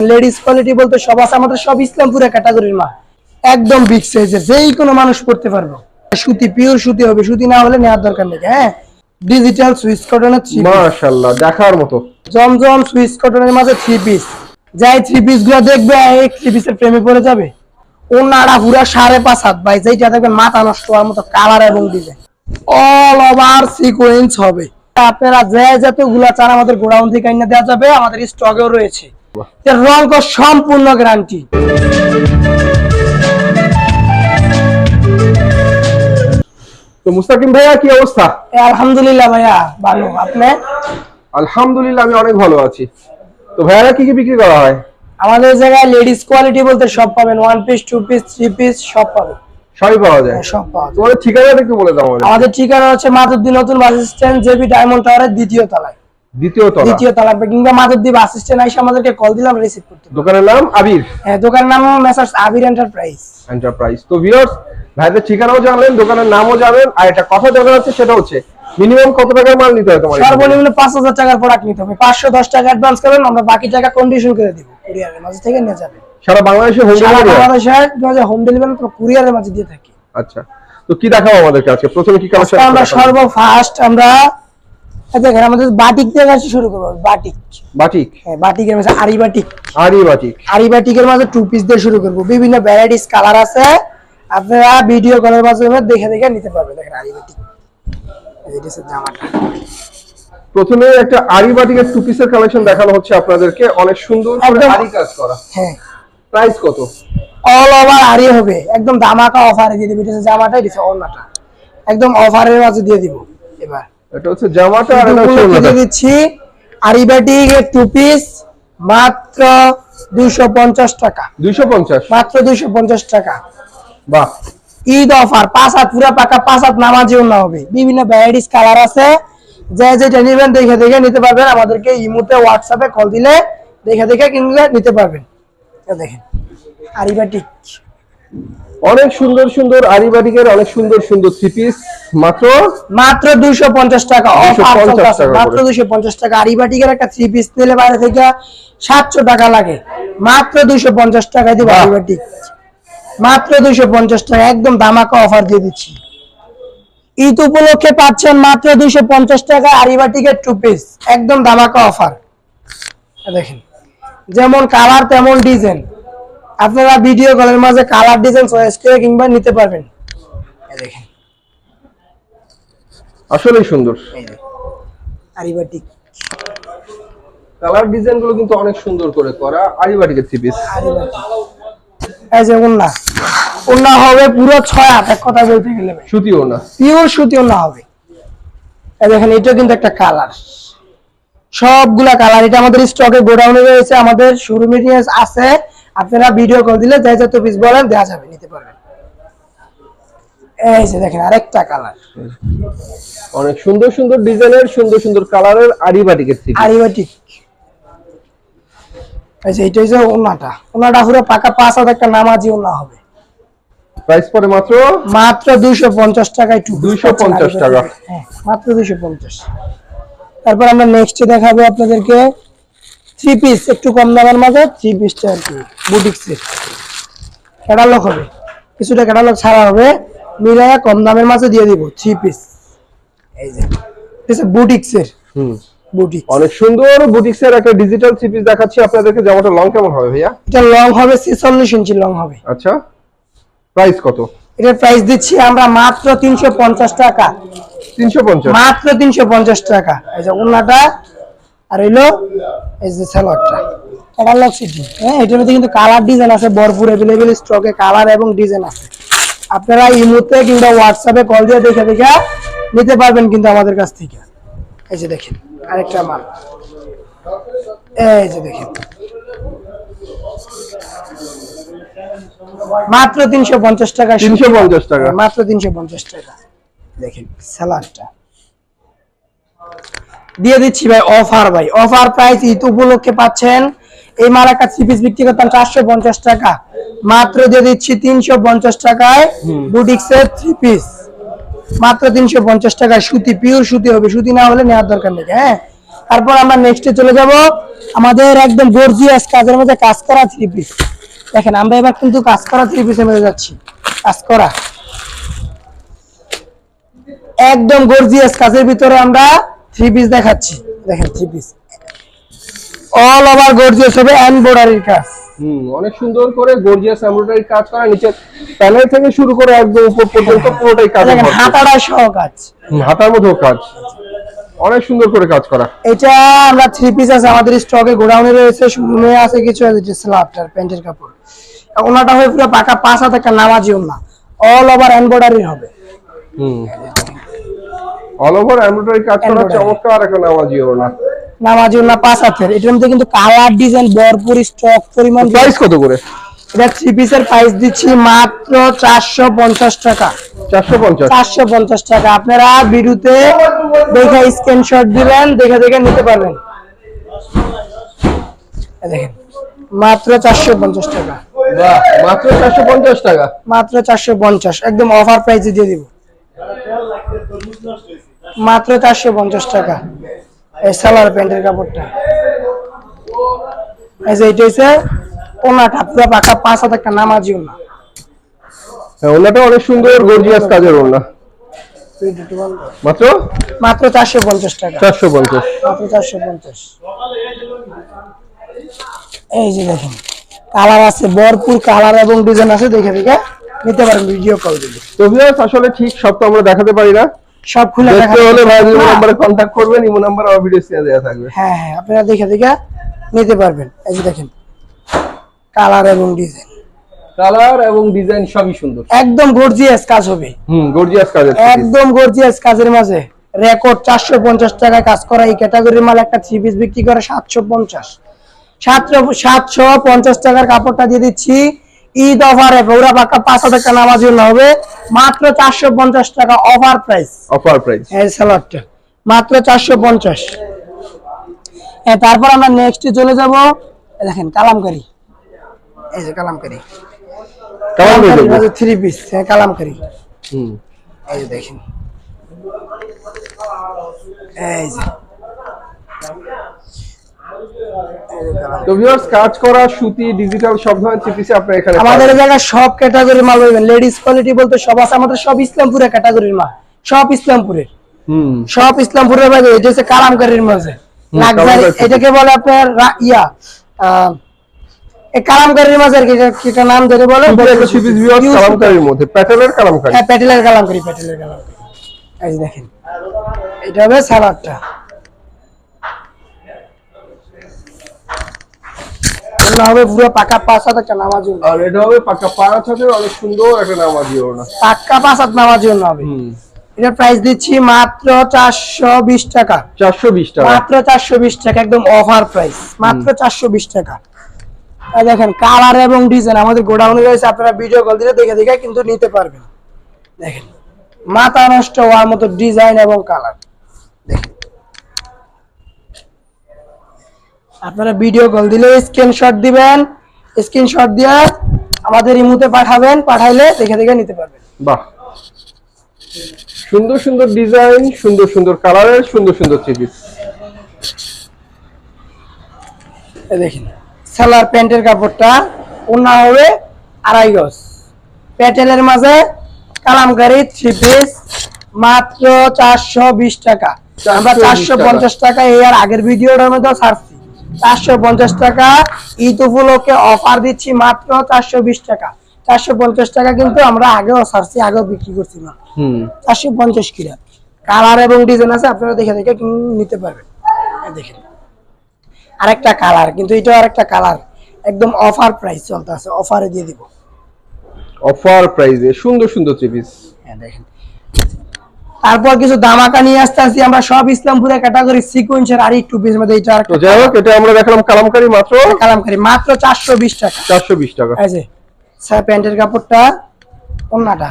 Ladies quality বলতে সব আছে আমাদের সব ইসলামপুরে ক্যাটাগরির মাল একদম বিগ সাইজের যেই কোনো মানুষ পড়তে পারবে। সুতি পিওর সুতি হবে সুতি না হলে নেওয়ার দরকার নেই হ্যাঁ? ডিজিটাল সুইচ কটনের থ্রি মাশাআল্লাহ দেখার মতো। জমজম সুইচ কটনের মাঝে থ্রি পিস যাই থ্রি পিসগুলো দেখবে এই থ্রি পিসের প্রেমে পড়ে যাবে। ওনারা পুরা সাড়ে পাঁচ হাত ভাই যেটা দেখবেন মাথা নষ্ট হওয়ার মতো কালার এবং ডিজাইন অল ওভার সিকোয়েন্স হবে। আপনারা যে যতগুলা চান আমাদের গোডাউন থেকে এনে দেওয়া যাবে আমাদের স্টকেও রয়েছে। রঙ তো সম্পূর্ণ গ্যারান্টি। তো মুস্তাকিম ভাইয়া কি অবস্থা? আলহামদুলিল্লাহ ভাইয়া ভালো। আপনি? আলহামদুলিল্লাহ আমি অনেক ভালো আছি। তো ভাইয়ারা কি কি বিক্রি করা হয়? আমাদের জায়গায় লেডিস কোয়ালিটি বলতে সব পাবেন। One piece two piece three piece সব পাবেন। সবই পাওয়া যায়। হ্যাঁ, সব পাওয়া যায়। তোমাদের ঠিকানাটা একটু বলে দাও আমাদের। আমাদের ঠিকানা হচ্ছে মাধবদী নতুন বাস স্ট্যান্ড জেবি ডায়মন্ড টাওয়ারের দ্বিতীয় তলায়। দ্বিতীয় তলা। দ্বিতীয় তলা কিংবা মাধবদী বাস স্ট্যান্ড আমাদেরকে কল দিলাম রিসিভ করতে দোকানের নাম আবির। হ্যাঁ দোকানের নাম মেসার্স আবির এন্টারপ্রাইজ এন্টারপ্রাইজ তো ভিউয়ার্স ভাইদের ঠিকানাও জানলেন দোকানের নামও জানেন আর একটা কথা জানা যাচ্ছে সেটা হচ্ছে মিনিমাম কত টাকার মাল নিতে হয় তোমার সর্বনিম্ন পাঁচ হাজার টাকার প্রোডাক্ট নিতে হবে। পাঁচশো দশ টাকা অ্যাডভান্স করবেন আমরা বাকি টাকা কন্ডিশন করে দিব কুরিয়ারের মাঝে থেকে নিয়ে যাবেন। সারা বাংলাদেশে হোম সারা ডেলিভারি বাংলাদেশে হোম ডেলিভারি কুরিয়ারের মাঝে দিয়ে থাকি। আচ্ছা। তো কি দেখাবো আমাদেরকে আজকে? প্রথমে কি কালেকশন আমরা দেখেন আমাদের বাটিক শুরু করব বাটিক। বাটিক? হ্যাঁ বাটিকের মাঝে আরি বাটিক। আরি বাটিক। আরি বাটিকের মাঝে টু পিস দিয়ে শুরু করব। বিভিন্ন ভ্যারাইটিস কালার আছে। আপনারা ভিডিও কলের মাধ্যমে দেখে দেখে নিতে পারবেন দেখেন আরি বাটিক। জামাটা প্রথমে একটা আরি বাটিকের টু পিসের কালেকশন দেখানো হচ্ছে আপনাদেরকে। অনেক সুন্দর। আরি কাজ করা। হ্যাঁ। প্রাইস কত? অল ওভার আরি হবে। একদম দামাকা অফারে দিয়ে দিবি। এটা অন্যটা একদম অফারের মাঝে দিয়ে দিব। এটা হচ্ছে জামাটা আর এটা হচ্ছে দিচ্ছি। আরি বাটিকের টু পিস মাত্র দুইশো পঞ্চাশ টাকা। 250 মাত্র দুইশো পঞ্চাশ টাকা। বাহ। ঈদ অফার পাঁচ হাত পুরা পাকা পাঁচ হাত নামাজিও না হবে। বিভিন্ন ভ্যারাইটিস কালার আছে। যে যেটা নেবেন দেখে দেখে নিতে পারবেন। আমাদেরকে ইমোতে হোয়াটসঅ্যাপে কল দিলে দেখে দেখে কিনলে নিতে পারবেন। দেখেন আরিবাটিক। অনেক সুন্দর সুন্দর আরি বাটিকের অনেক সুন্দর সুন্দর থ্রি পিস মাত্র? মাত্র দুইশো পঞ্চাশ টাকা অফার 250 চলতেছে টাকা মাত্র। দুইশো পঞ্চাশ টাকা। আরিবাটিকের একটা থ্রি পিস নিলে বাইরে থেকে সাতশো টাকা লাগে। মাত্র দুইশো পঞ্চাশ টাকায় দিব। আরিবাটিক মাত্র দুইশো পঞ্চাশ টাকা। একদম দামাকা অফার দিয়ে দিচ্ছি। ঈদ উপলক্ষে পাচ্ছেন মাত্র দুইশো পঞ্চাশ টাকা আরিবাটিকের টু পিস একদম দামাকা অফার দেখেন। যেমন কালার তেমন ডিজাইন আপনারা ভিডিও কলের মাঝে কালার ডিজাইন চয়েস করে কিংবা নিতে পারবেন। দেখেন। আসলেই সুন্দর। আরিবাটিক। কালার ডিজাইনগুলো কিন্তু অনেক সুন্দর করে করা আরি বাটিকের থ্রি পিস এই যে উন্না উন্না হবে পুরো ছয় হাত এক কথা বলতে গেলে সুতিও না পিওর সুতি উন্না হবে। এই দেখেন এটা কিন্তু একটা কালার সবগুলা কালার এটা আমাদের স্টকে গোডাউনে রয়েছে আমাদের শোরুমে আছে আপনারা ভিডিও কল দিলে যাই যত পিস বলেন দেওয়া যাবে নিতে পারবেন। এই যে দেখেন আরেকটা কালার অনেক সুন্দর সুন্দর ডিজাইনের সুন্দর সুন্দর কালারের আরি বাটিকের থ্রি আরিবাটিক। এই যে এটা হচ্ছে উন্নাটা উন্নাটা পুরো পাকা পাঁচ হাত একটা নামাজি ওনা হবে। প্রাইস পরে মাত্র? মাত্র দুইশো পঞ্চাশ টাকায় টু 250 টাকা। হ্যাঁ মাত্র দুইশো পঞ্চাশ। তারপর আমরা নেক্সট দেখাবো আপনাদেরকে। থ্রি পিস একটু কম দামের মাঝে থ্রি পিসটা আর কি বুটিক্সের ক্যাটালগ হবে। কিছুটা ক্যাটালগ ছাড়া হবে। মিলায়া কম দামের মাঝে দিয়ে দিব থ্রি পিস এই যে বুটিক্সের হুম। বুটিক অনেক সুন্দর বুটিক্সের একটা ডিজিটাল থ্রি পিস দেখাচ্ছি আপনাদেরকে। জামাটা লং কেমন হবে ভাইয়া? এটা লং হবে ইঞ্চি লং হবে। আচ্ছা প্রাইস কত? এটার প্রাইস দিচ্ছি আমরা মাত্র তিনশো পঞ্চাশ টাকা। তিনশো পঞ্চাশ। মাত্র তিনশো পঞ্চাশ টাকা। এই যে আর হইল এই যে স্যালাডটা ক্যাটালগ সিটি হ্যাঁ এটার মধ্যে কিন্তু কালার ডিজাইন আছে ভরপুর অ্যাভেলেবেল স্টকে কালার এবং ডিজাইন আছে। আপনারা ইমোতে কিংবা হোয়াটসঅ্যাপে কল দিয়ে দেখে দেখে নিতে পারবেন কিন্তু আমাদের কাছ থেকে। এই যে দেখেন আরেকটা মাল। এই যে দেখেন। মাত্র তিনশো পঞ্চাশ টাকা তিনশো পঞ্চাশ টাকা। মাত্র তিনশো পঞ্চাশ টাকা। দেখেন স্যালাডটা দিয়ে দিচ্ছি ভাই অফার ভাই। অফার প্রাইস ঈদ উপলক্ষে পাচ্ছেন এই মাল একটা থ্রি পিস বিক্রি করতাম চারশো পঞ্চাশ টাকা। মাত্র দিয়ে দিচ্ছি তিনশো পঞ্চাশ টাকায় বুটিক্সের থ্রি পিস মাত্র তিনশো পঞ্চাশ টাকায় সুতি পিওর সুতি হবে। সুতি না হলে নেওয়ার দরকার নেই হ্যাঁ? তারপর আমরা নেক্সটে চলে যাব। আমাদের একদম গর্জিয়াস কাজের মধ্যে কাজ করা থ্রি পিস দেখেন আমরা এবার কিন্তু কাজ করা থ্রি পিসের মধ্যে যাচ্ছি। কাজ করা। একদম গর্জিয়াস কাজের ভিতরে আমরা থ্রি পিস দেখাচ্ছি। দেখেন three piece all over gorgeous হবে এমব্রয়ডারির কাজ। হুম অনেক সুন্দর করে গর্জিয়াস এমব্রয়ডারি কাজ করা। নিচে প্যানেল থেকে শুরু করে একদম উপর পর্যন্ত পুরোটাই কাজ দেখেন হাতাটা সহ কাজ। হাতার মধ্যেও কাজ। অনেক সুন্দর করে কাজ করা। এটা আমরা থ্রি পিস আছে আমাদের স্টকে গোডাউনে রয়েছে শোরুমে আছে কিছু আছে প্যান্টের কাপড়। ওনাটা হবে পুরো পাকা পাঁচ হাত একটা নামাজি ওনা অল ওভার এমব্রয়ডারি হবে। হুম। অল ওভার এমব্রয়ডারি কাজ করা। চমৎকার একটা নামাজি ওনা নামাজি ওনা পাঁচ হাতের। এটার মধ্যে কিন্তু কালার ডিজাইন ভরপুর স্টক পরিমাণ প্রাইস কত করে? এটা থ্রি পিসের প্রাইস দিচ্ছি মাত্র চারশো পঞ্চাশ টাকা। চারশো পঞ্চাশ? টাকা। আপনারা বিরুতে দেখে স্ক্রিনশট দিবেন দেখে দেখে নিতে পারবেন। দেখেন মাত্র চারশো পঞ্চাশ টাকা। বাহ মাত্র চারশো পঞ্চাশ টাকা? মাত্র চারশো পঞ্চাশ একদম অফার প্রাইসে দিয়ে দিব। মাত্র চারশো পঞ্চাশ টাকা। এই সালোয়ার প্যান্টের কাপড়টা। এই যে এটা হচ্ছে ওনাটা পুরো পাকা পাঁচ হাজার একটা নামাজি ওনা। হ্যাঁ ওনাটা অনেক সুন্দর গর্জিয়াস কাজের ওনা। মাত্র? মাত্র চারশো পঞ্চাশ টাকা। চারশো পঞ্চাশ। মাত্র চারশো পঞ্চাশ। এই যে দেখেন কালার আছে ভরপুর কালার এবং ডিজাইন আছে দেখে দেখে নিতে পারেন ভিডিও কল দিলে। তো আসলে ঠিক সব তো আমরা দেখাতে পারি না। সব খুলে দেখা হলে ভাই ইমো নাম্বারে করবেন ইমো নাম্বার ভিডিও স্ক্রিনে দেওয়া থাকবে। হ্যাঁ হ্যাঁ আপনারা দেখে দেখে নিতে পারবেন। এই যে দেখেন কালার এবং ডিজাইন। কালার এবং ডিজাইন সবই সুন্দর। একদম গর্জিয়াস কাজ হবে। Hmm gorgeous piece। একদম গর্জিয়াস কাজের মাঝে। রেকর্ড চারশো পঞ্চাশ টাকায় কাজ করা এই ক্যাটাগরির মাল একটা থ্রি পিস বিক্রি করে সাতশো পঞ্চাশ। সাতশো সাতশো পঞ্চাশ টাকার কাপড়টা দিয়ে দিচ্ছি। ঈদ অফারে ওরা পাকা পাঁচ হাজার টাকা নামার জন্য হবে। মাত্র চারশো পঞ্চাশ টাকা অফার প্রাইস। Offer price. এই সালোয়ারটা। মাত্র চারশো পঞ্চাশ। হ্যাঁ তারপর আমরা নেক্সট চলে যাব। দেখেন কালামকারি। এই যে কালামকারি। হয়ে যাবে থ্রি পিস হ্যাঁ কালামকারি। হুম। এই যে দেখেন। এই যে। কালাম। তো ভিউয়ার্স কাজ করা সুতি ডিজিটাল সব ধরনের চিপিসে আপনারা এখানে আমাদের। জায়গায় সব ক্যাটাগরির মাল পাবেন। লেডিস কোয়ালিটি বলতে সব আছে। আমাদের সব ইসলামপুরের ক্যাটাগরির মাল। সব ইসলামপুরের। হুম। সব ইসলামপুরের এটা হচ্ছে মাঝে। লাক্সারি এটাকে বলে আপনার ইয়া কালামকারীর মাঝে আর কি এটা- নাম ধরে বলে? কালামকারীর মধ্যে। কালামকারী। হ্যাঁ প্যাটেলের কালামকারী প্যাটেলের কালামকারী। এই দেখেন। এটা হবে সালাদটা এগুলো হবে পুরো পাকা পাঁচ হাত একটা নামাজ জন্য আর এটা হবে পাকা পাঁচ হাতের অনেক সুন্দর একটা নামাজি ওড়না পাক্কা পাঁচ হাত নামাজ জন্য হবে। এটার প্রাইস দিচ্ছি মাত্র চারশো বিশ টাকা। চারশো বিশ টাকা। মাত্র চারশো বিশ টাকা একদম অফার প্রাইস মাত্র চারশো বিশ টাকা। এই দেখেন কালার এবং ডিজাইন আমাদের গোডাউনে রয়েছে আপনারা ভিডিও কল দিলে দেখে দেখে কিন্তু নিতে পারবেন। দেখেন মাথা নষ্ট হওয়ার মতো ডিজাইন এবং কালার দেখেন। আপনারা ভিডিও কল দিলে স্ক্রিনশট দিবেন স্ক্রিনশট দিয়ে আমাদের ইমুতে পাঠাবেন পাঠাইলে দেখে দেখে নিতে পারবেন। বাহ। সুন্দর সুন্দর ডিজাইন সুন্দর সুন্দর কালারের সুন্দর সুন্দর চিপিস দেখেন সালোয়ার প্যান্টের কাপড়টা ওনা হবে আড়াই গজ। প্যাটেলের মাঝে কালামকারি থ্রি পিস মাত্র চারশো বিশ টাকা। আমরা চারশো পঞ্চাশ টাকা। এই আর আগের ভিডিওটার মধ্যে ছাড়ছি চারশো পঞ্চাশ টাকা। ঈদ উপলক্ষে অফার দিচ্ছি মাত্র চারশো বিশ টাকা। চারশো পঞ্চাশ টাকা কিন্তু আমরা আগেও ছাড়ছি আগেও বিক্রি করছি না চারশো পঞ্চাশ কিরা কালার এবং ডিজাইন আছে আপনারা দেখে দেখে নিতে পারবেন। দেখেন। আরেকটা কালার কিন্তু এটা আরেকটা কালার একদম অফার প্রাইস চলতে আছে অফারে দিয়ে দিব। অফার প্রাইজে সুন্দর সুন্দর চিপিস হ্যাঁ দেখেন। তারপর কিছু দামাকা নিয়ে আসতে আসছি আমরা সব ইসলামপুরে ক্যাটাগরি সিকোয়েন্সের আর একটু পিস মধ্যে এটা তো যাই হোক এটা আমরা দেখালাম কালামকারি মাত্র। কালামকারি মাত্র চারশো বিশ টাকা। চারশো বিশ টাকা। এই যে স্যার প্যান্টের কাপড়টা অন্যটা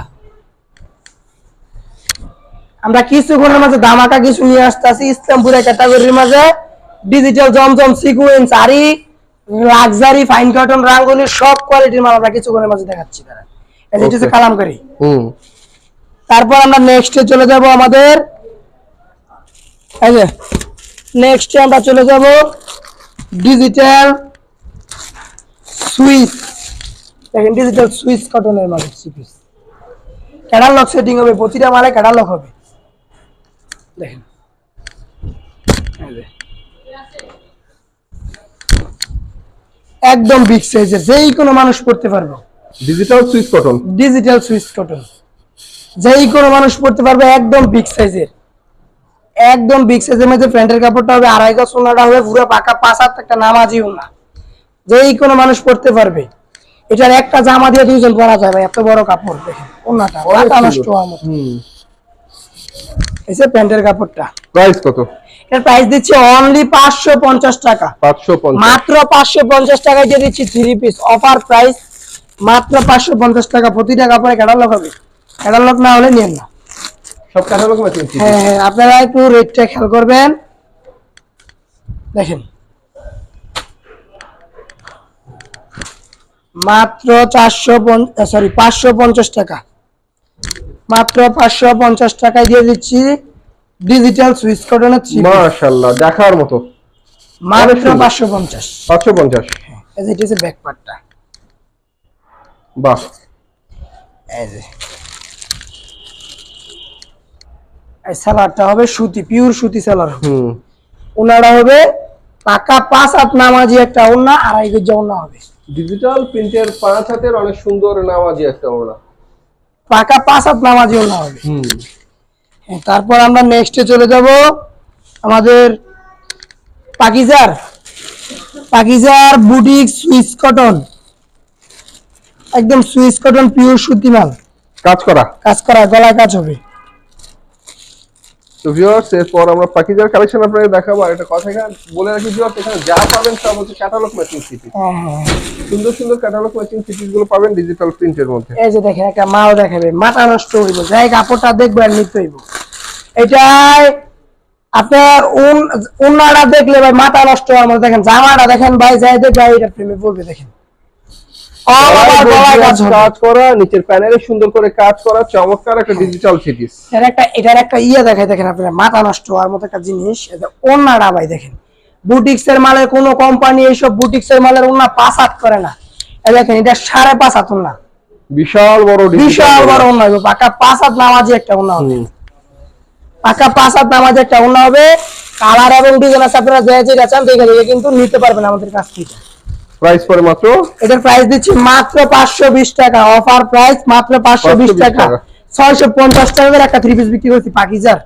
আমরা কিছুক্ষণের মাঝে দামাকা কিছু নিয়ে আসতেছি ইসলামপুরের ক্যাটাগরির মাঝে। ডিজিটাল জমজম সিকুয়েন্স আরি লাক্সারি ফাইন কটন রাঙ্গুলি সব কোয়ালিটির মাল আমরা কিছুক্ষণের মাঝে দেখাচ্ছি তারা এই যে কালামকারি। হুম। তারপর আমরা নেক্সটে চলে যাব আমাদের এই যে নেক্সটে আমরা চলে যাব ডিজিটাল সুইচ দেখেন ডিজিটাল সুইচ কটনের মালিক থ্রি পিস। ক্যাটালগ সেটিং হবে প্রতিটা মালে ক্যাটালগ হবে। দেখেন। একদম বিগ সাইজের যেই কোনো মানুষ পড়তে পারবে। Digital Swiss cotton digital Swiss cotton যেই কোনো মানুষ পড়তে পারবে একদম বিগ সাইজের একদম বিগ সাইজের মধ্যে প্যান্টের কাপড়টা হবে আড়াই গজ ওনাটা হবে পুরো পাকা পাঁচ হাত একটা নামাজি ওনা যেই কোনো মানুষ পড়তে পারবে। এটার একটা জামা দিয়ে দুইজন পরা যায় ভাই এত বড় কাপড় দেখেন ওনাটা অনেক নষ্ট। হওয়ার মতো। হুম। প্যান্টের কাপড়টা। প্রাইস কত? এর প্রাইস দিচ্ছি অনলি পাঁচশো পঞ্চাশ টাকা। পাঁচশো পঞ্চাশ। মাত্র পাঁচশো পঞ্চাশ টাকায় দিয়ে দিচ্ছি থ্রি পিস অফার প্রাইস মাত্র পাঁচশো পঞ্চাশ টাকা। প্রতিটা কাপড়ে ক্যাটালগ হবে। ক্যাটালগ না হলে নিয়েন না। সব ক্যাটালগ হ্যাঁ হ্যাঁ আপনারা একটু রেটটা খেয়াল করবেন। দেখেন। মাত্র চারশো সরি পাঁচশো পঞ্চাশ টাকা। মাত্র পাঁচশো পঞ্চাশ টাকায় দিয়ে দিচ্ছি ডিজিটাল সুইচ কটনের মাশাআল্লাহ দেখার মতো। মাত্র। পাঁচশো পঞ্চাশ। পাঁচশো পঞ্চাশ। এই যে ব্যাক পার্টটা বাহ। এই যে। এই সালোয়ারটা হবে সুতি পিওর সুতি হবে। হুম। ওনারা হবে পাকা পাঁচ হাত নামাজি একটা ওনা আড়াই গজ ওনা হবে। ডিজিটাল প্রিন্টের পাঁচ হাতের অনেক সুন্দর নামাজি একটা ওড়না। পাকা পাঁচ হাত নামাজি ওনা হবে। হুম। হ্যাঁ, তারপর আমরা নেক্সটে চলে যাব আমাদের পাকিজার। পাকিজার বুটিক সুইস কটন। একদম সুইস কটন পিওর সুতি মাল। কাজ করা। কাজ করা গলায় কাজ হবে। তো ভিউয়ার্স এরপর আমরা পাকিজার কালেকশন আপনাদের দেখাবো আর একটা কথা এখানে বলে রাখি ভিউয়ার্স এখানে যা পাবেন সব হচ্ছে ক্যাটালগ ম্যাচিং সিটি সুন্দর সুন্দর ক্যাটালগ ম্যাচিংগুলো পাবেন ডিজিটাল প্রিন্টের মধ্যে। এই যে দেখেন একটা মাল দেখাবে মাথা নষ্ট হইব যাই কাপড়টা দেখব আর নিতে হইব। এটাই আপনার উন উন্নাটা দেখলে ভাই মাথা নষ্ট হওয়ার মতো। দেখেন জামাটা দেখেন ভাই যাই দেখবে এটা প্রেমে পড়বে দেখেন। All over গলায় কাজ কাজ করা নিচের প্যানেলে সুন্দর করে কাজ করা চমৎকার একটা ডিজিটাল সিটিস এটার একটা এটার একটা ইয়ে দেখাই দেখেন আপনার মাথা নষ্ট হওয়ার মতো একটা জিনিস এটা ওন্নাটা ভাই দেখেন। বুটিক্স এর মালের কোনো কোম্পানি এইসব বুটিক্স এর মালের ওন্না পাঁচ হাত করে না। দেখেন এটা সাড়ে পাঁচ হাত ওন্না বিশাল বড় বিশাল বড় ওন্না হবে পাকা পাঁচ হাত নামাজি একটা ওন্না হবে। পাকা পাঁচ হাত নামাজি একটা ওন্না হবে। কালার এবং ডিজাইন আছে আপনারা যে যেটা চান দেখে দেখে কিন্তু নিতে পারবেন আমাদের কাছ থেকে। প্রাইস পরে মাত্র? এটার প্রাইস দিচ্ছি মাত্র পাঁচশো বিশ টাকা। অফার প্রাইস মাত্র পাঁচশো বিশ 520 টাকা। টাকা। ছয়শো পঞ্চাশ টাকার একটা থ্রি পিস বিক্রি করছি পাকিজার।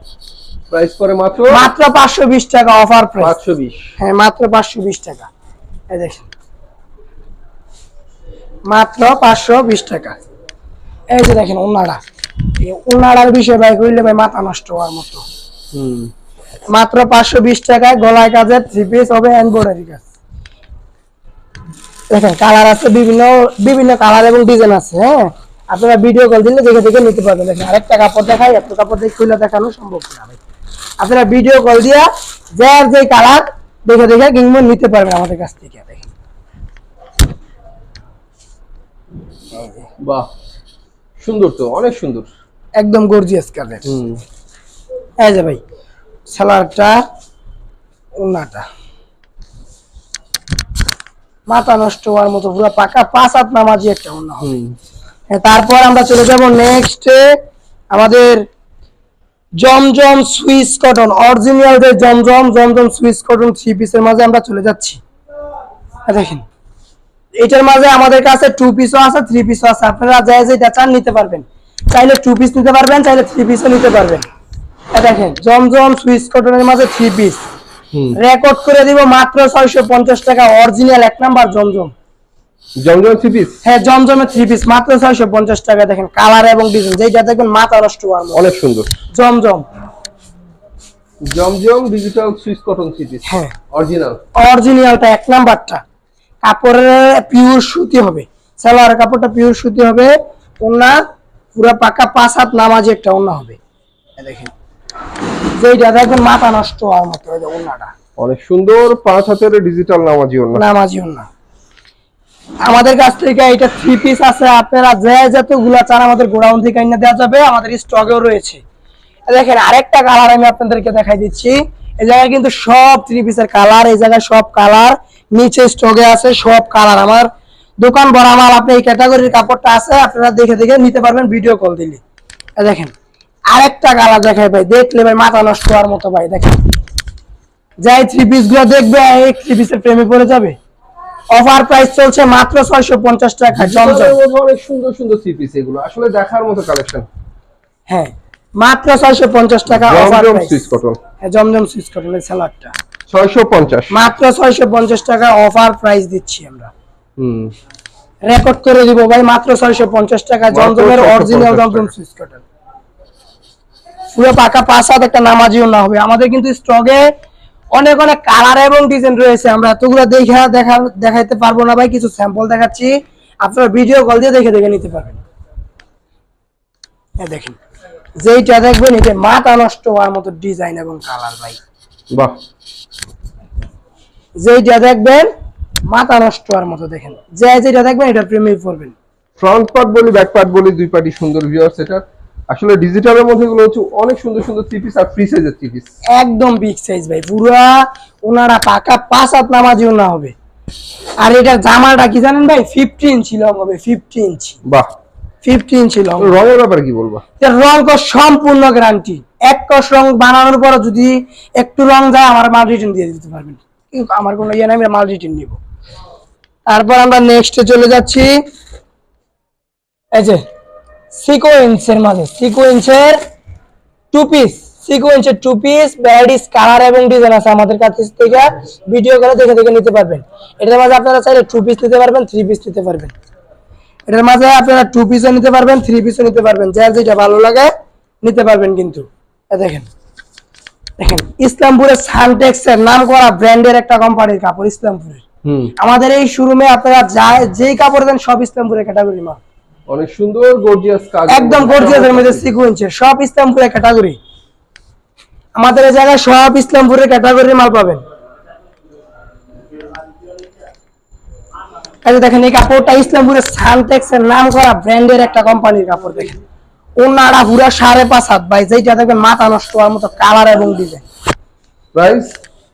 প্রাইস পরে মাত্র? মাত্র পাঁচশো বিশ টাকা অফার প্রাইস পাঁচশো বিশ। হ্যাঁ মাত্র পাঁচশো বিশ টাকা। এই দেখেন। মাত্র পাঁচশো বিশ টাকা। এই যে দেখেন উনারা এই উনারার বিষয় ভাই কইলে ভাই মাথা নষ্ট হওয়ার মতো। হুম। মাত্র পাঁচশো বিশ টাকায় গলায় কাজের থ্রি পিস হবে এমব্রয়ডারি কাজ। দেখেন কালার আছে বিভিন্ন বিভিন্ন কালার এবং ডিজাইন আছে হ্যাঁ? আপনারা ভিডিও কল দিলে দেখে দেখে নিতে পারবেন। দেখেন আরেকটা কাপড় দেখাই এত কাপড় দেখে খুলে দেখানো সম্ভব না ভাই। আপনারা ভিডিও কল দিয়া যার যে কালার দেখে দেখে কিংবা নিতে পারবেন আমাদের কাছ থেকে দেখেন। বাহ সুন্দর তো অনেক সুন্দর। একদম গর্জিয়াস কালার হুম। এই যে ভাই সালোয়ারটা উন্নাটা মাথা নষ্ট হওয়ার মতো পুরো পাকা পাঁচ হাত নামাজি একটা হবে। হ্যাঁ, তারপর আমরা চলে যাব নেক্সট আমাদের জমজম সুইস কটন অরিজিনাল যে Zamzam Zamzam Swiss cotton three পিসের মাঝে আমরা চলে যাচ্ছি। হ্যাঁ, দেখেন এটার মাঝে আমাদের কাছে টু পিসও আছে থ্রি পিসও আছে। আপনারা যাই যেটা চান নিতে পারবেন। চাইলে টু পিস নিতে পারবেন চাইলে থ্রি পিসও নিতে পারবেন। হ্যাঁ, দেখেন জমজম সুইস কটনের মাঝে থ্রি পিস রেকর্ড করে দিব মাত্র ছয়শো পঞ্চাশ টাকা অরিজিনাল এক number Zamzam. Zamzam three piece হ্যাঁ জমজমের থ্রি পিস মাত্র ছয়শো পঞ্চাশ টাকা দেখেন কালার এবং ডিজাইন যেটা দেখবেন মাথা নষ্ট হওয়ার অনেক সুন্দর। Zamzam. Zamzam digital Swiss cotton three piece হ্যাঁ। অরিজিনাল অরিজিনালটা এক নাম্বারটা কাপড়ের পিওর সুতি হবে। সালোয়ার কাপড়টা পিওর সুতি হবে। ওনা পুরো পাকা পাঁচ হাত নামাজি একটা ওনা হবে। এই দেখেন। যেটা দেখবেন মাথা নষ্ট হওয়ার মতো ওনাটা অনেক সুন্দর পাঁচ হাতের ডিজিটাল নামাজি নামাজি ওনা আমাদের কাছ থেকে এটা থ্রি পিস আছে আপনারা যে যতগুলা চান আমাদের গোডাউন থেকে দেওয়া যাবে আমাদের স্টকেও রয়েছে। দেখেন আরেকটা কালার আমি আপনাদেরকে দেখাই দিচ্ছি। এই জায়গায় কিন্তু সব থ্রি পিসের কালার এই জায়গায় সব কালার নিচে স্টকে আছে সব কালার আমার দোকান ভরা মাল আপনি এই ক্যাটাগরির কাপড়টা আছে আপনারা দেখে দেখে নিতে পারবেন ভিডিও কল দিলে। দেখেন। আরেকটা গালা দেখায় ভাই দেখলে ভাই মাথা নষ্ট হওয়ার মতো ভাই দেখেন। যাই থ্রি পিসগুলো দেখবে এই থ্রি পিসের প্রেমে পড়ে যাবে। অফার প্রাইস চলছে মাত্র ছয়শো পঞ্চাশ টাকা জমজম। অনেক সুন্দর সুন্দর থ্রি পিস এগুলো আসলে দেখার মতো কালেকশন হ্যাঁ মাত্র ছয়শো পঞ্চাশ টাকা অফার প্রাইস সুইচ কটন হ্যাঁ জমজম সুইচ কটনের ছয়শো পঞ্চাশ। মাত্র ছয়শো পঞ্চাশ টাকা অফার প্রাইস দিচ্ছি আমরা। হুম। রেকর্ড করে দিব ভাই মাত্র ছয়শো পঞ্চাশ টাকা মাত্র জমজমের অরিজিনাল। জমজম সুইচ কটন পুরো পাকা পাঁচ হাত একটা নামাজিও না হবে। আমাদের কিন্তু স্টকে অনেক অনেক কালার এবং ডিজাইন রয়েছে। আমরা এতগুলো দেখা দেখা দেখাইতে পারব না ভাই কিছু স্যাম্পল দেখাচ্ছি। আপনারা ভিডিও কল দিয়ে দেখে দেখে নিতে পারবেন। দেখেন যেইটা দেখবেন এটা মাথা নষ্ট হওয়ার মতো ডিজাইন এবং কালার ভাই। বাহ। যেইটা দেখবেন মাথা নষ্ট হওয়ার মতো দেখেন। যে যেটা দেখবেন এটা প্রেমে পড়বেন ফ্রন্ট পার্ট বলি ব্যাক পার্ট বলি দুই পার্টি সুন্দর ভিউয়ার্স এটা আসলে ডিজিটালের মধ্যে গুলো হচ্ছে অনেক সুন্দর সুন্দর থ্রি পিস আর ফ্রি সাইজের থ্রি পিস একদম বিগ সাইজ ভাই পুরা ওনারা পাকা পাঁচ হাত নামাজিও না হবে। আর এটা জামাটা কি জানেন ভাই? ফিফটি ইঞ্চি লং হবে ফিফটি ইঞ্চি বাহ। ফিফটি ইঞ্চি লং রঙের ব্যাপারে কি বলবা? এর রং তো সম্পূর্ণ গ্যারান্টি এক কষ রং বানানোর পর যদি একটু রং যায় আমার মাল রিটার্ন দিয়ে দিতে পারবেন। কিন্তু আমার কোনো ইয়ে নাই আমি মাল রিটার্ন নিব। তারপর আমরা নেক্সটে চলে যাচ্ছি। এই যে সিকোয়েন্সের মাঝে সিকোয়েন্সের টু পিস সিকোয়েন্সের টু পিস ভ্যারাইটিস কালার এবং ডিজাইন আছে আমাদের কাছ থেকে। ভিডিও করে দেখে দেখে নিতে পারবেন। এটার মাঝে আপনারা চাইলে টু পিস নিতে পারবেন থ্রি পিস নিতে পারবেন। এটার মাঝে আপনারা টু পিসও নিতে পারবেন থ্রি পিসও নিতে পারবেন। যার যেটা ভালো লাগে নিতে পারবেন কিন্তু। দেখেন দেখেন ইসলামপুরের সানটেক্সের নাম করা ব্র্যান্ডের একটা কোম্পানির কাপড় ইসলামপুরের। আমাদের এই শোরুমে আপনারা যা যেই কাপড় দেন সব ইসলামপুরের ক্যাটাগরি মাল। অনেক সুন্দর গর্জিয়াস কাজ একদম গর্জিয়াসের মধ্যে সিকুয়েন্সের সব ইসলামপুরের ক্যাটাগরি আমাদের এই জায়গায় সব ইসলামপুরের ক্যাটাগরির মাল পাবেন। এই দেখেন এই কাপড়টা ইসলামপুরের সানটেক্স এর নাম করা ব্র্যান্ডের একটা কোম্পানির কাপড় দেখেন। ওনারা পুরা সাড়ে পাঁচ হাত ভাই যেইটা দেখবেন মাথা নষ্ট হওয়ার মতো কালার এবং ডিজাইন প্রাইস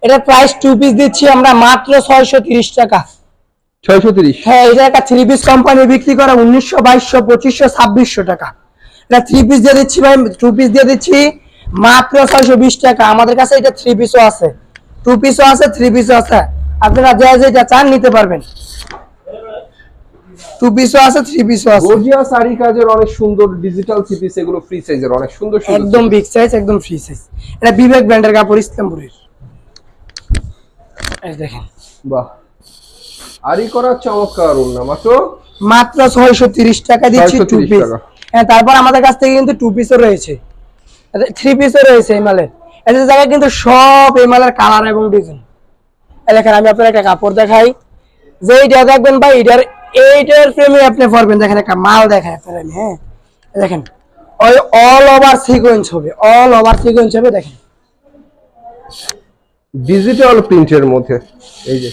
এটার প্রাইস টু পিস দিচ্ছি আমরা মাত্র ছয়শো তিরিশ টাকা। ছয়শো তিরিশ। হ্যাঁ এটা একটা থ্রি পিস কোম্পানি বিক্রি করে টাকা। এটা থ্রি পিস দিয়ে দিচ্ছি ভাই টু পিস দিয়ে দিচ্ছি। মাত্র টাকা। আমাদের কাছে এটা থ্রি পিসও আছে। টু পিসও আছে থ্রি পিসও আছে। আপনারা যে যেটা চান নিতে পারবেন। টু পিসও আছে থ্রি পিসও আছে। গর্জিয়াস শাড়ি কাজের অনেক সুন্দর ডিজিটাল থ্রি পিস এগুলো ফ্রি সাইজের অনেক সুন্দর সুন্দর। একদম বিগ সাইজ একদম ফ্রি সাইজ এটা বিবেক ব্র্যান্ডের কাপড় ইসলামপুরের। এই দেখেন। বাহ। আরি করা চমৎকার না মাত্র? মাত্র ছয়শো তিরিশ টাকা দিচ্ছি টু পিস হ্যাঁ তারপর আমাদের কাছ থেকে কিন্তু টু পিসও রয়েছে। থ্রি পিসও রয়েছে এই মালের। এদের জায়গায় কিন্তু সব এই মালের কালার এবং ডিজাইন দেখেন আমি আপনার একটা কাপড় দেখাই। যে এইটা দেখবেন ভাই এটার এইটার প্রেমে আপনি পড়বেন দেখেন একটা মাল দেখায় আপনার আমি হ্যাঁ। দেখেন ওই অল ওভার সিকোয়েন্স হবে অল ওভার সিকোয়েন্স হবে দেখেন। ডিজিটাল প্রিন্টের মধ্যে এই যে।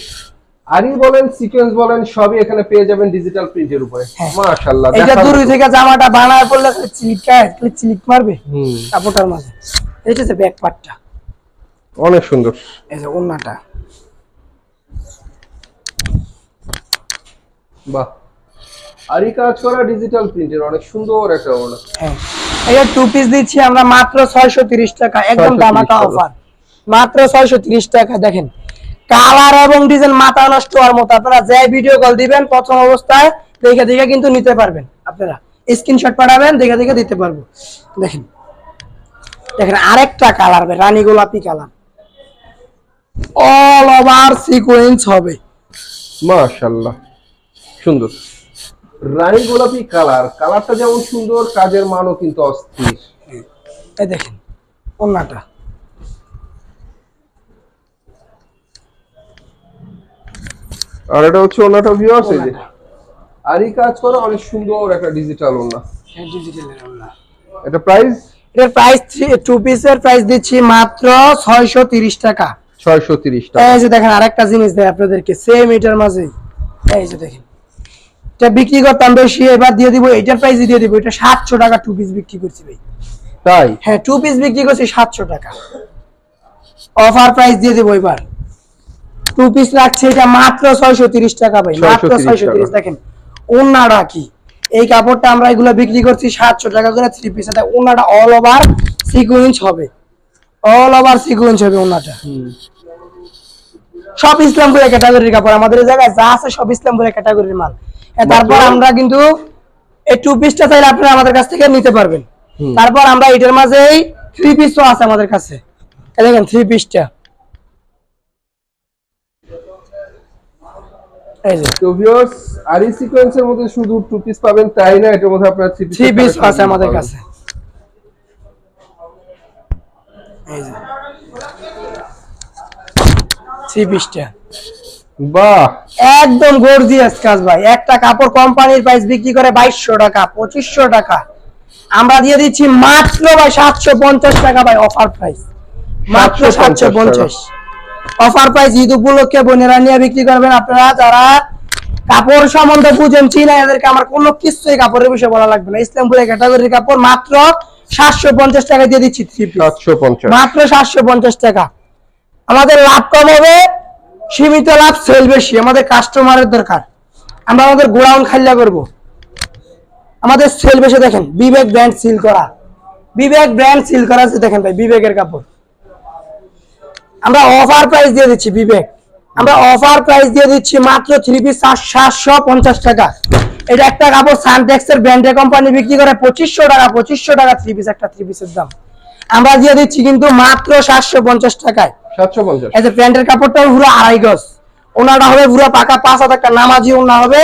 আরি বলেন সিকোয়েন্স বলেন সবই এখানে পেয়ে যাবেন ডিজিটাল প্রিন্টের উপরে। হ্যাঁ। মাশাআল্লাহ এটা দূর থেকে জামাটা বানায় পড়লে চিলিকায় চিলিক মারবে হুম। কাপড়টার মাঝে। এটা হচ্ছে ব্যাক পার্টটা অনেক সুন্দর। এই যে ওন্নাটা বাহ। আরি কাজ করা ডিজিটাল প্রিন্টের অনেক সুন্দর একটা ওনা হ্যাঁ। এটা টু পিস দিচ্ছি আমরা মাত্র ছয়শো তিরিশ টাকা একদম 630 দামাকা অফার মাত্র ছয়শো তিরিশ টাকা দেখেন। কালার এবং ডিজাইন মাথা নষ্ট হওয়ার মতো। আপনারা যে ভিডিও কল দিবেন প্রথম অবস্থায় দেখে দেখে কিন্তু নিতে পারবেন। আপনারা স্ক্রিনশট পাঠাবেন দেখে দেখে দিতে পারব। দেখেন। দেখেন আরেকটা কালার হবে রানী গোলাপি কালার অল ওভার সিকোয়েন্স হবে। মাশাআল্লাহ। সুন্দর। রানী গোলাপি কালার কালারটা যেমন সুন্দর কাজের মানও কিন্তু অস্থির। এই দেখেন ওন্নাটা আর এটা হচ্ছে ওনাটা ভিউয়ার্স এই যে। আরি কাজ করা অনেক সুন্দর একটা ডিজিটাল ওনা ডিজিটালের ওন্না এটা প্রাইস এটার প্রাইস টু পিসের প্রাইস দিচ্ছি মাত্র ছয়শো তিরিশ টাকা। ছয়শো তিরিশ টাকা। এই যে দেখেন আরেকটা জিনিস দেয় আপনাদেরকে সেম এটার মাঝে। এই যে দেখেন এটা বিক্রি করতাম বেশি এবার দিয়ে দিব এটার প্রাইস দিয়ে দিব এটা সাতশো টাকা টু পিস বিক্রি করছি ভাই। তাই? হ্যাঁ টু পিস বিক্রি করছি সাতশো টাকা। অফার প্রাইস দিয়ে দেবো এবার। টু পিস রাখছে এটা মাত্র ছয়শো তিরিশ টাকা ভাই মাত্র 630 তিরিশ দেখেন ওনারা কি? এই কাপড়টা আমরা এগুলো বিক্রি করছি সাতশো টাকা করে থ্রি পিস এটা ওনাটা অল ওভার সিকুয়েন্স হবে। অল ওভার সিকুয়েন্স হবে ওনাটা। সব ইসলামপুরের ক্যাটাগরির কাপড় আমাদের জায়গায় যা আছে সব ইসলামপুরের ক্যাটাগরির মাল। তারপর আমরা কিন্তু এই টু পিসটা চাইলে আপনারা আমাদের কাছ থেকে নিতে পারবেন। তারপর আমরা এটার মাঝেই থ্রি পিসও আছে আমাদের কাছে। দেখেন থ্রি পিসটা এই যে তো ভিউয়ার্স আরি সিকোয়েন্সের মধ্যে শুধু টু পিস পাবেন তাই না? এটার মধ্যে আপনারা থ্রি পিস আছে আমাদের কাছে। এই যে। থ্রি পিসটা বাহ! একদম গর্জিয়াস কাজ ভাই। একটা কাপড় কোম্পানির প্রাইস বিক্রি করে বাইশশো টাকা পঁচিশশো টাকা। আমরা দিয়ে দিচ্ছি মাত্র ভাই সাতশো পঞ্চাশ টাকা ভাই অফার প্রাইস মাত্র 750 সাতশো পঞ্চাশ। অফার প্রাইস ঈদ উপলক্ষে বোনেরা নিয়ে বিক্রি করবেন আপনারা যারা কাপড় সম্বন্ধে বুঝেন চিনা এদেরকে আমার কোনো কিছুই কাপড়ের বিষয়ে বলা লাগবে না। ইসলামপুরের ক্যাটাগরির কাপড় মাত্র সাতশো পঞ্চাশ টাকা দিয়ে দিচ্ছি মাত্র সাতশো পঞ্চাশ টাকা। আমাদের লাভ কম হবে সীমিত লাভ সেল বেশি আমাদের কাস্টমারের দরকার। আমরা আমাদের গোডাউন খাল্লা করব। আমাদের সেল বেশি দেখেন বিবেক ব্র্যান্ড সিল করা। বিবেক ব্র্যান্ড সিল করা আছে দেখেন ভাই বিবেকের কাপড়। আমরা অফার প্রাইস দিয়ে দিচ্ছি বিবেক। আমরা অফার প্রাইস দিয়ে দিচ্ছি মাত্র থ্রি পিস সাতশো পঞ্চাশ টাকা। এটা একটা কাপড় সানটেক্সের ব্র্যান্ডের কোম্পানি বিক্রি করে পঁচিশশো টাকা পঁচিশশো টাকা থ্রি পিস একটা থ্রি পিসের দাম। আমরা দিয়ে দিচ্ছি কিন্তু মাত্র সাতশো পঞ্চাশ টাকায়। সাতশো পঞ্চাশ। এই যে প্যান্টের কাপড়টা পুরো আড়াই গজ। ওনাটা হবে পুরো পাকা পাঁচ হাজার একটা নামাজি ওনা হবে।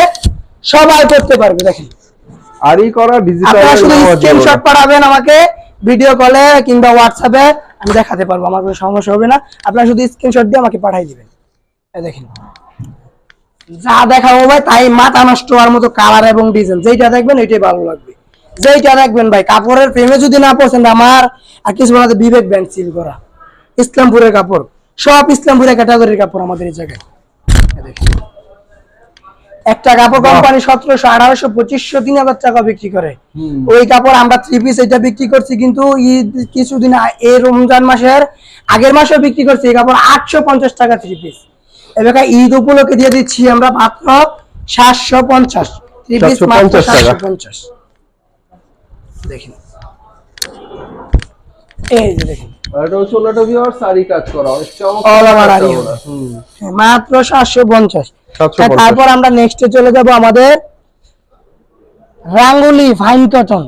সবাই করতে পারবে দেখেন। আরি করা ডিজিটাল আপনারা শুধু স্ক্রিনশট পাঠাবেন আমাকে। ভিডিও কলে কিংবা হোয়াটসঅ্যাপে আমি দেখাতে পারব, আমার কোনো সমস্যা হবে না। আপনারা শুধু স্ক্রিনশট দিয়ে আমাকে পাঠাই দিবেন। দেখেন। যা দেখাবো ভাই, তাই মাথা নষ্ট হওয়ার মতো কালার এবং ডিজাইন যেইটা দেখবেন ওইটাই ভালো লাগবে। যেইটা দেখবেন ভাই, কাপড়ের প্রেমে যদি না পছন্দ আমার, আর কিছু বলাতে বিবেক ব্যান্ড সিল করা। ইসলামপুরের কাপড়। সব ইসলামপুরের ক্যাটাগরির কাপড় আমাদের এই জায়গায়। দেখেন। একটা কাপড় কোম্পানি সতেরোশো আঠারোশো পঁচিশশো তিন হাজার টাকা বিক্রি করে। ওই কাপড় আমরা থ্রি পিস এটা বিক্রি করছি কিন্তু ঈদ কিছুদিন এই রমজান মাসের আগের মাসেও বিক্রি করছি এই কাপড় আটশো পঞ্চাশ টাকা থ্রি পিস এবার ঈদ উপলক্ষে দিয়ে দিচ্ছি আমরা মাত্র সাতশো পঞ্চাশ। থ্রি পিস মাত্র সাতশো পঞ্চাশ দেখেন। এই যে হ্যাঁ, মাত্র সাতশো পঞ্চাশ। 750 তারপর আমরা নেক্সটে চলে যাব আমাদের Rangoli fine cotton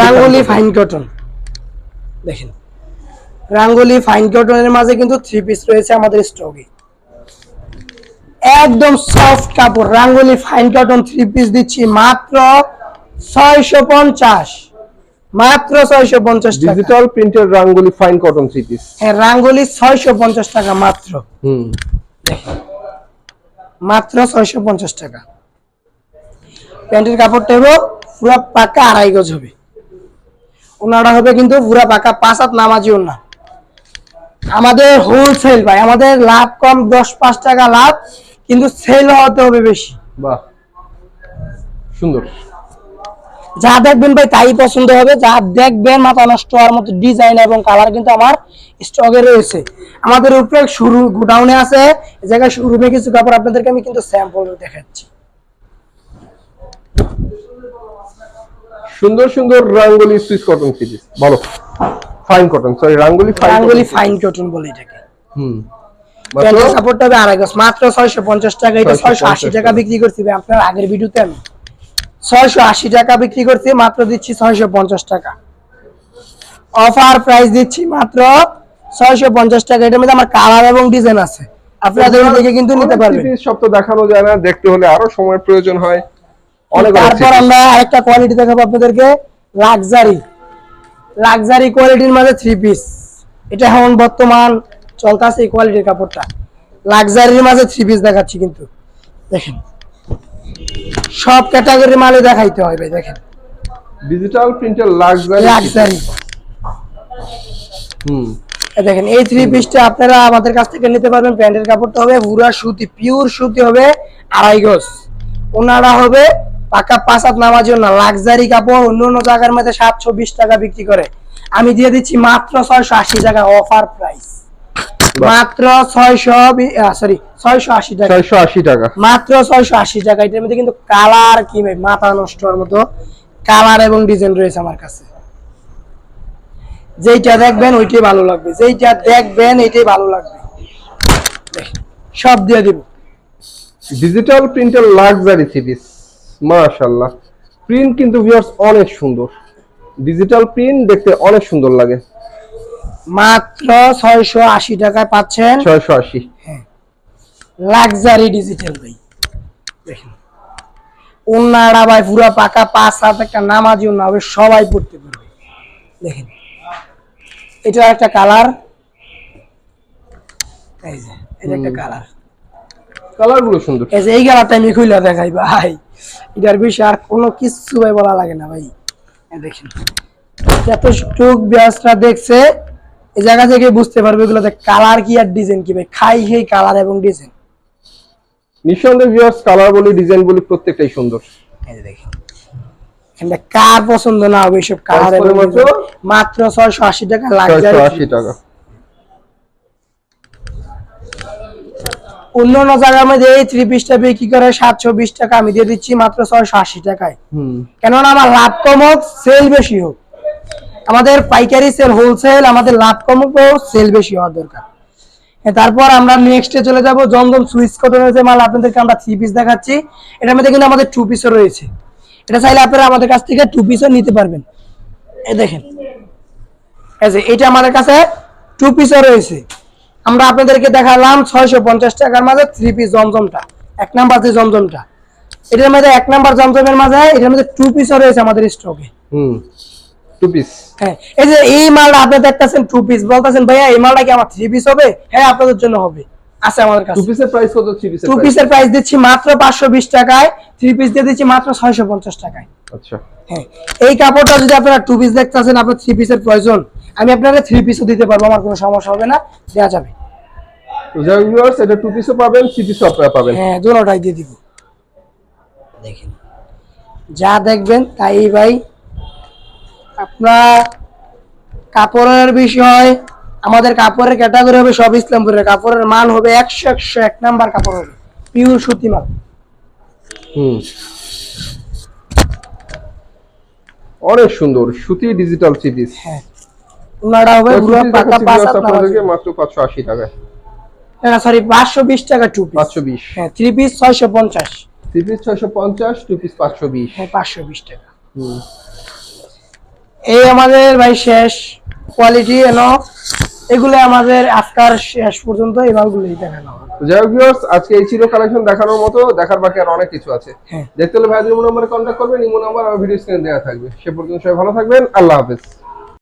Rangoli fine cotton দেখেন রাঙ্গুলি ফাইন কটনের মাঝে কিন্তু থ্রি পিস রয়েছে আমাদের স্টকে একদম সফট কাপড় রাঙ্গুলি ফাইন কটন থ্রি পিস দিচ্ছি মাত্র ছয়শো পঞ্চাশ। মাত্র ছয়শো পঞ্চাশ টাকা। ডিজিটাল প্রিন্টের রাঙ্গুলি ফাইন কটন থ্রি পিস হ্যাঁ রাঙ্গুলি ছয়শো পঞ্চাশ টাকা মাত্র। হুম। মাত্র ছয়শো পঞ্চাশ টাকা। প্যান্টের কাপড়টা হবে পুরা পাকা আড়াই গজ হবে। ওনারা হবে কিন্তু পুরা পাকা, পাঁচ হাত নামাজি ওনা আমাদের হোলসেল ভাই, আমাদের লাভ কম, দশ পাঁচ টাকা লাভ, কিন্তু সেল হতে হবে বেশি। বাহ, সুন্দর। যা দেখবেন ভাই তাই পছন্দ হবে। যা দেখবেন মাথা নষ্ট হওয়ার মতো ডিজাইন এবং কালার কিন্তু আমার স্টকে রয়েছে। আমাদের উপরে শুরু গোডাউনে আছে। জায়গায় শোরুমে কিছু কাপড় আপনাদেরকে আমি কিন্তু স্যাম্পল দেখাচ্ছি। সুন্দর সুন্দর রাঙ্গুলি সুইস কটন পিস বলো। Fine cotton sorry Rangoli fine Rangoli fine cotton বলে এটাকে। হুম। কাপড়টা হবে আড়াই মাত্র ছয়শো পঞ্চাশ টাকা এটা 650 ছয়শো আশি টাকা বিক্রি করছি আপনার আগের ভিডিওতে আমি ছয়শো আশি টাকা বিক্রি করছি মাত্র দিচ্ছি ছয়শো পঞ্চাশ টাকা। অফার প্রাইস দিচ্ছি মাত্র ছয়শো পঞ্চাশ টাকা। এটার মধ্যে আমার কালার এবং ডিজাইন আছে। আপনারা দেখে দেখে কিন্তু নিতে পারবেন। সব তো দেখানো যায় না দেখতে হলে আরও সময়ের প্রয়োজন হয়। অনেক অনেক তারপর আমরা আরেকটা কোয়ালিটি দেখাবো আপনাদেরকে লাক্সারি লাক্সারি কোয়ালিটির মাঝে থ্রি পিস এটা এখন বর্তমান চলতেছে এই কোয়ালিটির কাপড়টা। লাক্সারির মাঝে থ্রি পিস দেখাচ্ছি কিন্তু। দেখেন। সব ক্যাটাগরি মালে দেখাইতে হয় ভাই দেখেন ডিজিটাল প্রিন্টের লাক্সারি লাক্সারি হুম। দেখেন এই থ্রি পিসটা আপনারা আমাদের কাছ থেকে নিতে পারবেন প্যান্টের কাপড়টা হবে পুরা সুতি পিওর সুতি হবে আড়াই গজ। ওনারা হবে পাকা পাঁচ হাত নামার জন্য লাক্সারি কাপড় অন্য অন্য জায়গার মধ্যে সাতশো বিশ টাকা বিক্রি করে। আমি দিয়ে দিচ্ছি মাত্র ছয়শো আশি টাকা অফার প্রাইস। মাত্র ছয়শো সরি ছয়শো আশি টাকা। ছয়শো আশি টাকা। মাত্র ছয়শো আশি টাকা। এটার মধ্যে কিন্তু কালার কি ভাই? মাথা নষ্ট হওয়ার মতো কালার এবং ডিজাইন রয়েছে আমার কাছে। যেইটা দেখবেন ওইটাই ভালো লাগবে। যেইটা দেখবেন এইটাই ভালো লাগবে। সব দিয়ে দিব। ডিজিটাল প্রিন্টের লাক্সারি সিরিজ মাশাআল্লাহ। প্রিন্ট কিন্তু ভিউয়ার্স অনেক সুন্দর। ডিজিটাল প্রিন্ট দেখতে অনেক সুন্দর লাগে। মাত্র ছয়শো আশি টাকায় পাচ্ছেন ছয়শো আশি। লাক্সারি ডিজিটাল ভাই। দেখেন। ভাই পুরো পাকা পাঁচ সাত একটা নামাজি উন্না হবে সবাই পড়তে পারবে। দেখেন। এটা একটা কালার এই যে এটা একটা কালার সুন্দর। এই যে এই কালারটা আমি দেখাই ভাই। এটার বিষয়ে আর কোনো কিছু ভাই বলা লাগে না ভাই। এই দেখেন। এত টুক ব্যাসটা দেখছে এই জায়গা থেকে বুঝতে পারবে এগুলোতে কালার কি আর ডিজাইন কি ভাই। খাই সেই কালার এবং ডিজাইন নিঃসন্দেহে ভিউয়ার্স কালার বলি ডিজাইন বলি প্রত্যেকটাই সুন্দর। এই যে দেখেন। এখানটা কার পছন্দ না হবে এসব কালার মাত্র? design? মাত্র ছয়শো আশি টাকা ছয়শো লাক্সারি আশি টাকা। অন্য অন্য জায়গার মধ্যে এই থ্রি পিসটা বিক্রি করে সাতশো বিশ টাকা। আমি দিয়ে দিচ্ছি মাত্র ছয়শো আশি টাকায়। হুম। কেননা আমার লাভ কম হোক সেল বেশি হোক। আমাদের পাইকারি সেল হোলসেল আমাদের লাভ কম সেল বেশি হওয়ার দরকার। তারপর আমরা নেক্সটে চলে যাব, জমজম সুইচ কটনের যে মাল আপনাদেরকে আমরা থ্রি পিস দেখাচ্ছি, এটার মধ্যে কিন্তু আমাদের টু পিসও রয়েছে। এটা চাইলে আপনারা আমাদের কাছ থেকে টু পিসও নিতে পারবেন। এই দেখেন এটা আমাদের কাছে টু পিসও রয়েছে। আমরা আপনাদেরকে দেখালাম ছয়শো পঞ্চাশ টাকার মাঝে থ্রি পিস জমজমটা। এক নাম্বার যে জমজমটা। এটার মধ্যে এক নাম্বার জমজমের মাঝে, এটার মধ্যে টু পিসও রয়েছে আমাদের স্টকে হুম। টু পিস হ্যাঁ এই যে এই মালটা আপনি দেখতেছেন টু পিস বলতেছেন ভাইয়া এই মালটা কি আমার থ্রি পিস হবে? হ্যাঁ আপনাদের জন্য হবে। আছে আমাদের টু কাছে পিসের প্রাইস কত থ্রি পিসের টু পিসের প্রাইস দিচ্ছি মাত্র পাঁচশো বিশ টাকায় থ্রি পিস দিয়ে দিচ্ছি মাত্র ছয়শো পঞ্চাশ টাকায়। আচ্ছা। হ্যাঁ এই কাপড়টা যদি আপনারা টু পিস দেখতেছেন আপনার থ্রি পিসের প্রয়োজন আমি আপনাকে থ্রি পিসও দিতে পারব আমার কোনো সমস্যা হবে না দেওয়া যাবে। তো ভিউয়ার্স এটা টু পিসও পাবেন থ্রি পিসও আপনারা পাবেন। হ্যাঁ দুটোটাই দিয়ে দিব। দেখেন যা দেখবেন তাই ভাই আপনার কাপড়ের বিষয় আমাদের কাপড়ের ক্যাটাগরি হবে সব ইসলামপুরের। কাপড়ের মান হবে একশো একশো এক নাম্বার কাপড় হবে। পিওর সুতি মাল। হুম। অনেক সুন্দর সুতি ডিজিটাল পিস হ্যাঁ। ওনারা হবে পুরো পাকা পাঁচ আপনাদেরকে মাত্র পাঁচশো আশি টাকা। না সরি পাঁচশো বিশ টাকা টু পিস পাঁচশো বিশ। হ্যাঁ থ্রি পিস ছয়শো পঞ্চাশ। থ্রি পিস ছয়শো পঞ্চাশ টু পিস পাঁচশো বিশ। হ্যাঁ পাঁচশো বিশ টাকা। হুম। এই আমাদের ভাই শেষ। কোয়ালিটি এলো এগুলো আমাদের আজকার শেষ পর্যন্ত এই মালগুলোই দেখানো যাই হোক আজকে এই ছিল কালেকশন দেখানোর মতো দেখার বাকি আর অনেক কিছু আছে। হ্যাঁ। দেখতে হলে ভাইদের নম্বরে নাম্বারে কন্ট্যাক্ট করবেন ইমো নাম্বার আর ভিডিও স্ক্রিনে দেওয়া থাকবে। সে পর্যন্ত সবাই ভালো থাকবেন আল্লাহ হাফেজ।